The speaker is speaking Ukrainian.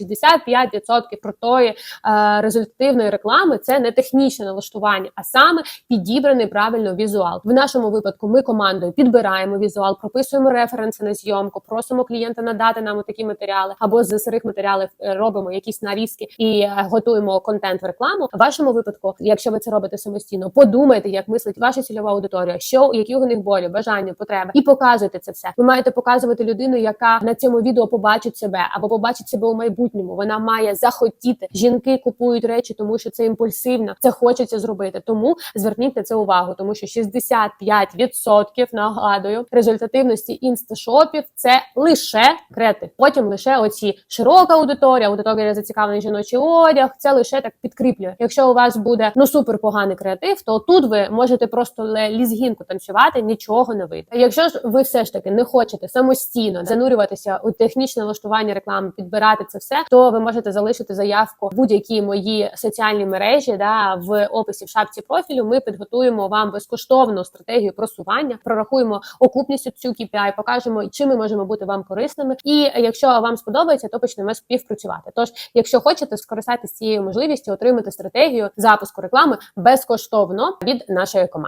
65% крутої е, результативної реклами це не технічне налаштування, а саме підібраний правильно візуал. В нашому випадку ми командою підбираємо візуал, прописуємо референси на зйомку, просимо клієнта надати нам такі матеріали, або з сирих матеріалів е, робимо якісь нарізки і е, готуємо контент в рекламу. В вашому випадку, якщо ви це робите самостійно, подумайте, як мислить ваша цільова аудиторія, що які у них болі, бажання, потреби, і показуйте це все. Ви маєте показувати людину, яка на цьому відео побачить себе або побачить себе у майбутньому. Вона має захотіти. Жінки купують речі, тому що це імпульсивно, це хочеться зробити. Тому зверніть на це увагу, тому що 65% нагадую результативності інсташопів це лише креатив. Потім лише оці широка аудиторія, аудиторія зацікавлений жіночий одяг. Це лише так підкріплює. Якщо у вас буде ну супер поганий креатив, то тут ви можете просто лізгінку танцювати, нічого не вийде. Якщо ж ви все ж таки не хочете самостійно занурюватися у технічне влаштування реклами, підбирати це все, то ви можете залишити заявку в будь-які мої соціальні мережі. Да, в описі в шапці профілю. Ми підготуємо вам безкоштовну стратегію просування, прорахуємо окупність цю KPI, покажемо, чим ми можемо бути вам корисними. І якщо вам сподобається, то почнемо співпрацювати. Тож, якщо хочете, скористайтесь цією можливістю отримати стратегію запуску реклами безкоштовно від нашої команди.